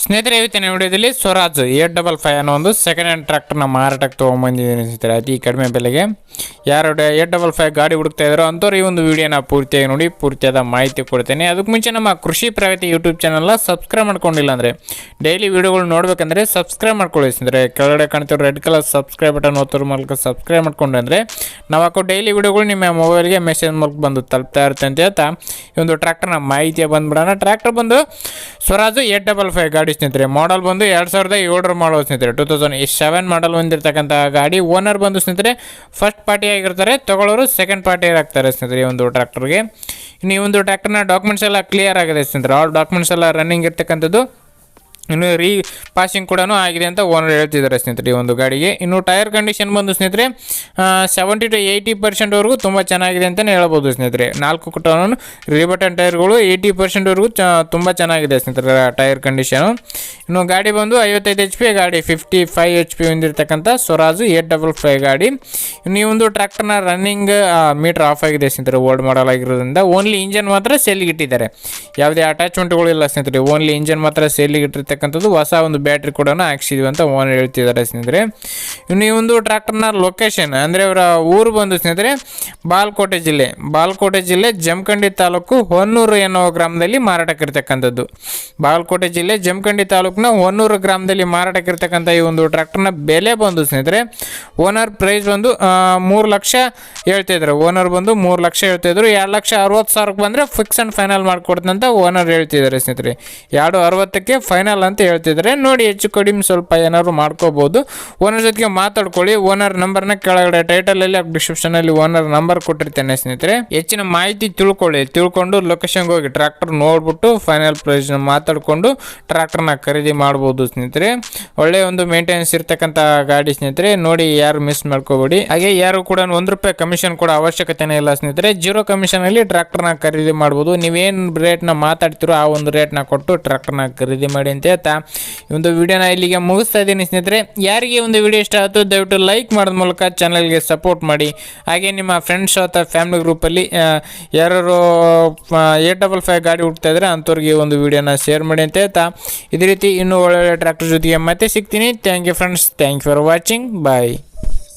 ಸ್ನೇಹಿತರೆ, ಇವತ್ತಿನ ವಿಡಿಯೋದಲ್ಲಿ ಸ್ವರಾಜ್ ಏಟ್ ಡಬಲ್ ಫೈವ್ ಅನ್ನೋ ಒಂದು ಸೆಕೆಂಡ್ ಹ್ಯಾಂಡ್ ಟ್ರ್ಯಾಕ್ಟರ್ನ ಮಾರಾಟಕ್ಕೆ ತೊಗೊಂಬಂದಿದ್ದೀನಿ ಸ್ನೇಹಿತರೆ, ಅತಿ ಕಡಿಮೆ ಬೆಲೆಗೆ. ಯಾರು ಏಟ್ ಡಬಲ್ ಫೈವ್ ಗಾಡಿ ಹುಡುಕ್ತಾ ಇದ್ದಾರೋ ಅಂಥವ್ರು ಈ ಒಂದು ವಿಡಿಯೋನ ಪೂರ್ತಿಯಾಗಿ ನೋಡಿ, ಪೂರ್ತಿಯಾದ ಮಾಹಿತಿ ಕೊಡ್ತೇನೆ. ಅದಕ್ಕೆ ಮುಂಚೆ ನಮ್ಮ ಕೃಷಿ ಪ್ರಗತಿ ಯೂಟ್ಯೂಬ್ ಚಾನಲ್ನ ಸಬ್ಸ್ಕ್ರೈಬ್ ಮಾಡ್ಕೊಂಡಿಲ್ಲ ಅಂದರೆ ಡೈಲಿ ವಿಡಿಯೋಗಳು ನೋಡಬೇಕಂದ್ರೆ ಸಬ್ಸ್ಕ್ರೈಬ್ ಮಾಡ್ಕೊಳ್ಳಿ ಸ್ನೇಹಿತರೆ. ಕೆಳಗಡೆ ಕಾಣ್ತಿರೋ ರೆಡ್ ಕಲರ್ ಸಬ್ಸ್ಕ್ರೈಬ್ ಬಟನ್ ಓದೋದ್ರ ಮೂಲಕ ಸಬ್ಸ್ಕ್ರೈಬ್ ಮಾಡ್ಕೊಂಡು ಅಂದರೆ, ನಾವು ಹಾಕೋ ಡೈಲಿ ವಿಡಿಯೋಗಳು ನಿಮ್ಮ ಮೊಬೈಲ್ಗೆ ಮೆಸೇಜ್ ಮೂಲಕ ಬಂದು ತಲುಪ್ತಾ ಇರುತ್ತೆ ಅಂತ ಹೇಳ್ತಾ, ಈ ಒಂದು ಟ್ರ್ಯಾಕ್ಟರ್ನ ಮಾಹಿತಿಯ ಬಂದ್ಬಿಡೋಣ. ಟ್ರ್ಯಾಕ್ಟರ್ ಬಂದು ಸ್ವರಾಜ್ ಏಟ್ ಡಬಲ್ ಫೈವ್ ಗಾಡಿ ಸ್ನೇಹಿತರೆ ಮಾಡಲ್ ಬಂದು ಎರಡು ಸಾವಿರದ ಏಳರ ಮಾಡಲ್ ಸ್ನೇಹಿತರೆ. ಟೂ ತೌಸಂಡ್ ಸೆವೆನ್ ಮಾಡಲ್ ಹೊಂದಿರತಕ್ಕಂಥ ಗಾಡಿ ಓನರ್ ಬಂದು ಸ್ನೇಹಿತರೆ ಫಸ್ಟ್ ಪಾರ್ಟಿ ಆಗಿರ್ತಾರೆ, ತಗೊಳ್ಳೋರು ಸೆಕೆಂಡ್ ಪಾರ್ಟಿ ಆಗ್ತಾರೆ ಸ್ನೇಹಿತರೆ ಈ ಒಂದು ಟ್ರ್ಯಾಕ್ಟರ್ಗೆ ಇನ್ನು ಈ ಒಂದು ಟ್ರ್ಯಾಕ್ಟರ್ನ ಡಾಕ್ಯುಮೆಂಟ್ಸ್ ಎಲ್ಲ ಕ್ಲಿಯರ್ ಆಗಿದೆ ಸ್ನೇಹಿತರೆ. ಆಲ್ ಡಾಕ್ಯುಮೆಂಟ್ಸ್ ಎಲ್ಲ ರನ್ನಿಂಗ್ ಇರ್ತಕ್ಕಂಥದ್ದು. ಇನ್ನು ರೀ ಪಾಸಿಂಗ್ ಕೂಡ ಆಗಿದೆ ಅಂತ ಓನರ್ ಹೇಳ್ತಿದ್ದಾರೆ ಸ್ನೇಹಿತರೆ ಈ ಒಂದು ಗಾಡಿಗೆ. ಇನ್ನು ಟೈರ್ ಕಂಡೀಷನ್ ಬಂದು ಸ್ನೇಹಿತರೆ ಸೆವೆಂಟಿ ಟು ಏಯ್ಟಿ ಪರ್ಸೆಂಟ್ವರೆಗೂ ತುಂಬ ಚೆನ್ನಾಗಿದೆ ಅಂತಲೇ ಹೇಳ್ಬೋದು ಸ್ನೇಹಿತರೆ. ನಾಲ್ಕು ಕುಟನು ರಿಬಟನ್ ಟೈರ್ಗಳು ಏಯ್ಟಿ ಪರ್ಸೆಂಟ್ವರೆಗೂ ಚ, ತುಂಬ ಚೆನ್ನಾಗಿದೆ ಸ್ನೇಹಿತರೆ ಟೈರ್ ಕಂಡೀಷನು ಇನ್ನು ಗಾಡಿ ಬಂದು ಐವತ್ತೈದು ಎಚ್ ಪಿ ಗಾಡಿ ಫಿಫ್ಟಿ ಫೈವ್ ಎಚ್ ಪಿ ಹೊಂದಿರತಕ್ಕಂಥ ಸ್ವರಾಜು ಏಟ್ ಡಬಲ್ ಫೈವ್ ಗಾಡಿ. ಇನ್ನು ಈ ಒಂದು ಟ್ರ್ಯಾಕ್ಟರ್ನ ರನ್ನಿಂಗ್ ಮೀಟರ್ ಆಫ್ ಆಗಿದೆ ಸ್ನೇಹಿತರೆ ಓಲ್ಡ್ ಮಾಡಲ್ ಆಗಿರೋದ್ರಿಂದ. ಓನ್ಲಿ ಇಂಜನ್ ಮಾತ್ರ ಸೇಲಿಗೆ ಇಟ್ಟಿದ್ದಾರೆ. ಯಾವುದೇ ಅಟ್ಯಾಚ್ಮೆಂಟ್ಗಳು ಇಲ್ಲ ಸ್ನೇಹಿತರೆ ಓನ್ಲಿ ಇಂಜನ್ ಮಾತ್ರ ಸೇಲಿಗೆ ಇಟ್ಟಿರ್ತಕ್ಕಂಥದ್ದು ಹೊಸ ಒಂದು ಬ್ಯಾಟ್ರಿ ಕೂಡ ಹಾಕ್ಸಿದ್ವಿ ಅಂತ ಓನರ್ ಹೇಳ್ತಿದ್ದಾರೆ ಸ್ನೇಹಿತರೆ. ಇನ್ನು ಈ ಒಂದು ಟ್ರ್ಯಾಕ್ಟರ್ನ ಲೊಕೇಶನ್ ಅಂದರೆ ಅವರ ಊರು ಬಂದು ಸ್ನೇಹಿತರೆ, ಬಾಲ್ಕೋಟೆ ಜಿಲ್ಲೆ. ಬಾಲ್ಕೋಟೆ ಜಿಲ್ಲೆ ಜಮಖಂಡಿ ತಾಲೂಕು ಹೊನ್ನೂರು ಎನ್ನುವ ಗ್ರಾಮದಲ್ಲಿ ಮಾರಾಟಕ್ಕಿರ್ತಕ್ಕಂಥದ್ದು ಬಾಲ್ಕೋಟೆ ಜಿಲ್ಲೆ ಜಮಖಂಡಿ ತಾಲೂಕಿನ ಹೊನ್ನೂರು ಗ್ರಾಮದಲ್ಲಿ ಮಾರಾಟಕ್ಕಿರ್ತಕ್ಕಂಥ ಈ ಒಂದು ಟ್ರ್ಯಾಕ್ಟರ್ನ ಬೆಲೆ ಬಂದು ಸ್ನೇಹಿತರೆ, ಓನರ್ ಪ್ರೈಸ್ ಬಂದು ಮೂರು ಲಕ್ಷ ಹೇಳ್ತಿದ್ರು ಓನರ್ ಬಂದು ಮೂರು ಲಕ್ಷ ಹೇಳ್ತಿದ್ರು ಎರಡು ಲಕ್ಷ ಅರವತ್ತು ಸಾವಿರಕ್ಕೆ ಬಂದರೆ ಫಿಕ್ಸ್ ಆ್ಯಂಡ್ ಫೈನಲ್ ಮಾಡಿಕೊಡ್ತಂತ ಓನರ್ ಹೇಳ್ತಿದ್ದಾರೆ ಸ್ನೇಹಿತರೆ. ಎರಡು ಅರವತ್ತಕ್ಕೆ ಫೈನಲ್ ಅಂತ ಹೇಳ್ತಿದ್ದಾರೆ ನೋಡಿ ಹೆಚ್ಚು ಕಡಿಮೆ ಸ್ವಲ್ಪ ಏನಾದ್ರು ಮಾಡ್ಕೋಬೋದು. ಓನರ್ ಜೊತೆಗೆ ಮಾತಾಡ್ಕೊಳ್ಳಿ. ಓನರ್ ನಂಬರ್ನ ಕೆಳಗಡೆ ಟೈಟಲಲ್ಲಿ ಡಿಸ್ಕ್ರಿಪ್ಷನಲ್ಲಿ ಓನರ್ ನಂಬರ್ ಕೊಟ್ಟಿರ್ತೇನೆ ಸ್ನೇಹಿತರೆ. ಹೆಚ್ಚಿನ ಮಾಹಿತಿ ತಿಳ್ಕೊಳ್ಳಿ. ತಿಳ್ಕೊಂಡು ಲೊಕೇಶನ್ಗೆ ಹೋಗಿ ಟ್ರ್ಯಾಕ್ಟರ್ ನೋಡ್ಬಿಟ್ಟು ಫೈನಲ್ ಪ್ರೈಸ್ನ ಮಾತಾಡಿಕೊಂಡು ಟ್ರ್ಯಾಕ್ಟರ್ನ ಖರೀದಿ ಮಾಡ್ಬೋದು ಸ್ನೇಹಿತರೆ. ಒಳ್ಳೆ ಒಂದು ಮೇಂಟೆನೆನ್ಸ್ ಇರ್ತಕ್ಕಂಥ ಗಾಡಿ ಸ್ನೇಹಿತರೆ. ನೋಡಿ ಯಾರು ಮಿಸ್ ಮಾಡ್ಕೋಬೇಡಿ. ಹಾಗೆ ಯಾರು ಕೂಡ ಒಂದು ರೂಪಾಯಿ ಕಮಿಷನ್ ಕೂಡ ಅವಶ್ಯಕತೆನೇ ಇಲ್ಲ ಸ್ನೇಹಿತರೆ. ಜೀರೋ ಕಮಿಷನಲ್ಲಿ ಟ್ರ್ಯಾಕ್ಟರ್ನ ಖರೀದಿ ಮಾಡ್ಬೋದು. ನೀವೇನು ರೇಟ್ನ ಮಾತಾಡ್ತಿರೋ ಆ ಒಂದು ರೇಟ್ನ ಕೊಟ್ಟು ಟ್ರ್ಯಾಕ್ಟರ್ನ ಖರೀದಿ ಮಾಡಿ ಅಂತ ಹೇಳ್ತಾ. ಈ ಒಂದು ವಿಡಿಯೋನ ಇಲ್ಲಿಗೆ ಮುಗಿಸ್ತಾ ಇದ್ದೀನಿ ಸ್ನೇಹಿತರೆ. ಯಾರಿಗೆ ಒಂದು ವಿಡಿಯೋ ಇಷ್ಟ ಆಯಿತು, ದಯವಿಟ್ಟು ಲೈಕ್ ಮಾಡೋದ ಮೂಲಕ ಚಾನಲ್ಗೆ ಸಪೋರ್ಟ್ ಮಾಡಿ. ಹಾಗೆ ನಿಮ್ಮ ಫ್ರೆಂಡ್ಸ್ ಅಥವಾ ಫ್ಯಾಮಿಲಿ ಗ್ರೂಪಲ್ಲಿ ಯಾರು ಏಟ್ ಡಬಲ್ ಫೈವ್ ಗಾಡಿ ಹುಡ್ತಾ ಇದ್ರೆ ಅಂಥವ್ರಿಗೆ ಒಂದು ವಿಡಿಯೋನ ಶೇರ್ ಮಾಡಿ ಅಂತ ಹೇಳ್ತಾ. ಇದೇ ರೀತಿ ಇನ್ನೂ ಒಳ್ಳೊಳ್ಳೆ ಟ್ರ್ಯಾಕ್ಟರ್ ಜೊತೆಗೆ ಮತ್ತೆ ಸಿಗ್ತೀನಿ. Thank you friends thank you for watching bye